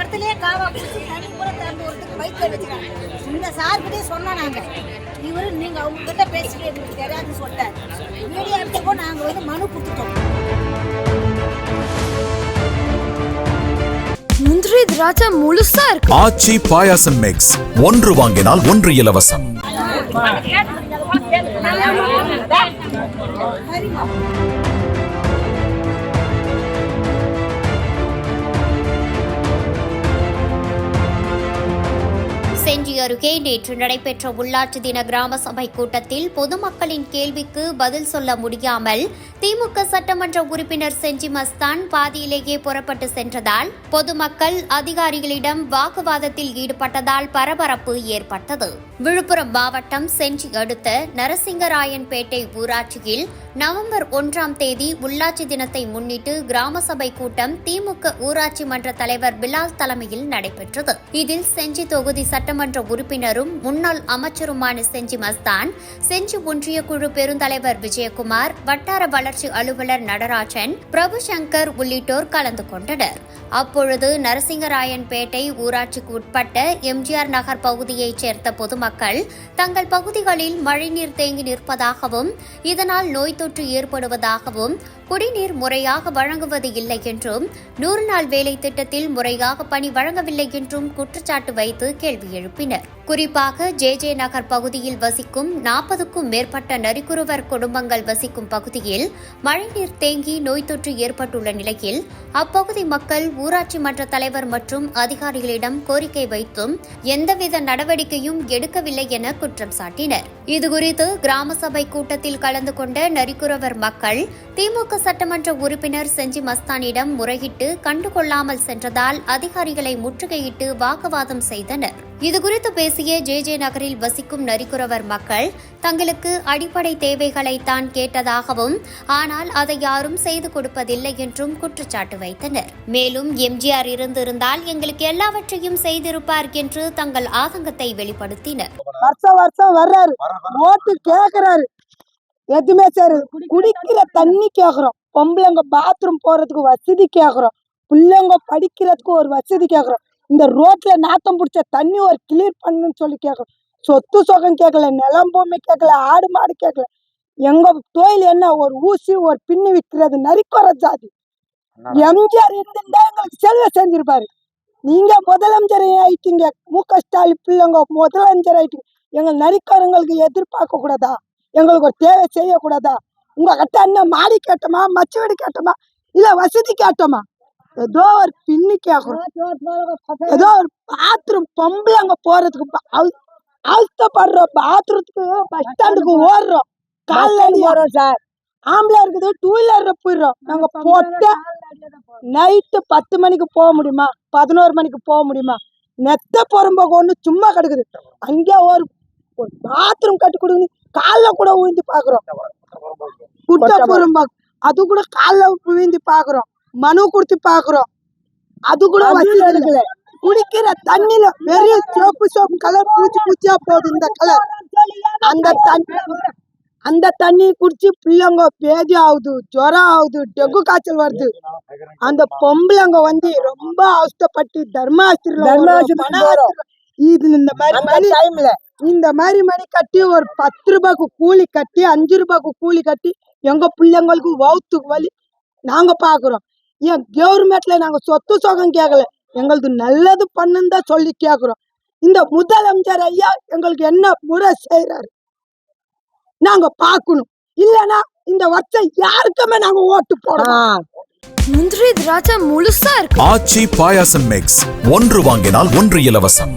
இடத்துலயே காவா பிடிச்சி தண்ணி கூட திறந்து ஒருத்துக்கு பைக் வச்சுக்கிறாங்க. இந்த சார்கிட்டே சொன்னோம் நாங்க. இவரு நீங்க அவங்க கிட்ட பேசிட்டு எங்களுக்கு தெரியாதுன்னு சொல்லிட்டாரு. வீடியோ எடுத்துக்கோ நாங்க வந்து மனு கொடுத்துட்டோம். முந்திரி திராட்சை முழுசா இருக்கு. ஆச்சி பாயாசம் மிக்ஸ் ஒன்று வாங்கினால் ஒன்று இலவசம். செஞ்சி அருகே நேற்று நடைபெற்ற உள்ளாட்சி தின கிராம சபை கூட்டத்தில் பொதுமக்களின் கேள்விக்கு பதில் சொல்ல முடியாமல் திமுக சட்டமன்ற உறுப்பினர் செஞ்சி மஸ்தான் பாதியிலேயே புறப்பட்டு சென்றதால் பொதுமக்கள் அதிகாரிகளிடம் வாக்குவாதத்தில் ஈடுபட்டதால் பரபரப்பு ஏற்பட்டது. விழுப்புரம் மாவட்டம் செஞ்சி அடுத்த நரசிங்கராயன்பேட்டை ஊராட்சியில் நவம்பர் ஒன்றாம் தேதி உள்ளாட்சி தினத்தை முன்னிட்டு கிராம சபை கூட்டம் திமுக ஊராட்சி மன்ற தலைவர் பிலால் தலைமையில் நடைபெற்றது. இதில் செஞ்சி தொகுதி சட்டமன்ற உறுப்பினரும் முன்னாள் அமைச்சருமான செஞ்சி மஸ்தான் செஞ்சி ஒன்றிய குழு பெருந்தலைவர் விஜயகுமார் வட்டார வளர்ச்சி அலுவலர் நடராஜன் பிரபு சங்கர் உள்ளிட்டோர் கலந்து கொண்டனர். அப்பொழுது நரசிங்கராயன்பேட்டை ஊராட்சிக்கு உட்பட்ட எம்ஜிஆர் நகர் பகுதியைச் சேர்ந்த பொதுமக்கள் தங்கள் பகுதிகளில் மழைநீர் தேங்கி நிற்பதாகவும் இதனால் நோய் தொற்று ஏற்படுவதாகவும் குடிநீர் முறையாக வழங்குவது இல்லை என்றும் நூறு நாள் வேலை திட்டத்தில் முறையாக பணி வழங்கவில்லை என்றும் குற்றச்சாட்டு வைத்து கேள்வி எழுப்பினர் குறிப்பாக ஜே ஜே நகர் பகுதியில் வசிக்கும் நாற்பதுக்கும் மேற்பட்ட நரிக்குருவர் குடும்பங்கள் வசிக்கும் பகுதியில் மழைநீர் தேங்கி நோய் தொற்று ஏற்பட்டுள்ள நிலையில் அப்பகுதி மக்கள் ஊராட்சி மன்ற தலைவர் மற்றும் அதிகாரிகளிடம் கோரிக்கை வைத்தும் எந்தவித நடவடிக்கையும் எடுக்கவில்லை என குற்றம் சாட்டினர். இதுகுறித்து கிராம சபை கூட்டத்தில் கலந்து கொண்ட நரிக்குறவர் மக்கள் திமுக சட்டமன்ற உறுப்பினர் செஞ்சி மஸ்தானிடம் முறையிட்டு கண்டுகொள்ளாமல் சென்றதால் அதிகாரிகளை முற்றுகையிட்டு வாக்குவாதம் செய்தனர். இதுகுறித்து பேசிய ஜே ஜே நகரில் வசிக்கும் நரிக்குறவர் மக்கள் தங்களுக்கு அடிப்படை தேவைகளை தான் கேட்டதாகவும் ஆனால் அதை யாரும் செய்து கொடுப்பதில்லை என்றும் குற்றச்சாட்டு வைத்தனர். மேலும் எம்ஜிஆர் இருந்திருந்தால் எங்களுக்கு எல்லாவற்றையும் செய்திருப்பார் என்று தங்கள் ஆதங்கத்தை வெளிப்படுத்தினர். வருஷம் வருஷம் வர்றாரு. ஓட்டு கேக்குறாரு. எதுவுமே சரி குடிக்கிற தண்ணி கேக்குறோம். பொம்பளைங்க பாத்ரூம் போறதுக்கு வசதி கேக்குறோம். பிள்ளைங்க படிக்கிறதுக்கு ஒரு வசதி கேக்குறோம். இந்த ரோட்ல நாத்தம் பிடிச்ச தண்ணி ஒரு கிளியர் பண்ணுன்னு சொல்லி கேக்குறோம் சொத்து சொகம் கேட்கல நிலம் பூமி கேட்கல ஆடு மாடு கேட்கல. எங்க தொழில் என்ன ஒரு ஊசி ஒரு பின்னு விற்கிறது நரிக்குற ஜாதி. எம்ஜிஆர் இருந்திருந்தா எங்களுக்கு செல்வ செஞ்சிருப்பாரு. நீங்க முதலமைச்சர் ஆயிட்டீங்க. மு க ஸ்டாலின் பிள்ளைங்க முதலமைச்சர் ஆயிட்டீங்க. எங்க நரிக்காரங்களுக்கு எதிர்பார்க்க கூடாதா? எங்களுக்கு ஒரு தேவை செய்யக்கூடாதா உங்க கிட்ட என்ன மாடி கேட்டோமா மச்சு வீடு கேட்டோமா இல்ல வசதி கேட்டோமா? ஏதோ ஒரு பின்னு கேக்குறோம் ஏதோ ஒரு பாத்ரூம் பொம்பளைங்க போறதுக்கு ப- அவ- அவஸ்தைப்படுறோம் பாத்ரூத்துக்கு பஸ் ஸ்டாண்டுக்கு ஓடுறோம். காலைல வரோம் சார். ஆம்பளை இருக்குது டூ வீலர்ல போயிடுறோம். நாங்க போட்ட நைட்டு பத்து மணிக்கு போக முடியுமா? பதினோரு மணிக்கு போக முடியுமா? நெத்த புறம்போக்கு ஒண்ணு சும்மா கிடக்குது. அங்கே ஒரு ஒரு பாத்ரூம் கட்டி கொடுங்க காலைல கூட ஊந்தி பாக்குறோம் குட்ட புறம்போக்கு அது கூட காலைல ஊந்தி பாக்குறோம் மனு கொடுத்து பாக்குறோம் அது கூட இல்லை குடிக்கிற தண்ணில வெறும் சோப்பு சோப்பு கலர் பூச்சி பூச்சியா போகுது இந்த கலர். அந்த தண்ணி அந்த தண்ணி குடிச்சு பிள்ளைங்க பேதி ஆகுது ஜுரம் ஆகுது டெங்கு காய்ச்சல் வருது. அந்த பொம்பளைங்க வந்து ரொம்ப அவஸ்தைப்பட்டு தர்மாசிரியில இது இந்த மாதிரி மணி இந்த மாதிரி மணி கட்டி ஒரு பத்து ரூபாய்க்கு கூலி கட்டி அஞ்சு ரூபாய்க்கு கூலி கட்டி எங்க பிள்ளைங்களுக்கு வவுத்துக்கு வலி. நாங்க பாக்குறோம் ஏன் கவர்மெண்ட்ல நாங்க சொத்து சுகம் கேட்கல எங்களுக்கு நல்லது பண்ணுன்னு தான் சொல்லி கேக்குறோம். இந்த முதலமைச்சர் ஐயா எங்களுக்கு என்ன முறை செய்யறாரு நாங்க பார்க்கணும். இல்லனா இந்த வருஷம் யாருக்குமே நாங்க ஓட்டு போடணும் முந்திரி திராட்சை முழுசா இருக்கு. ஆச்சி பாயாசம் மிக்ஸ் ஒன்று வாங்கினால் ஒன்று இலவசம்.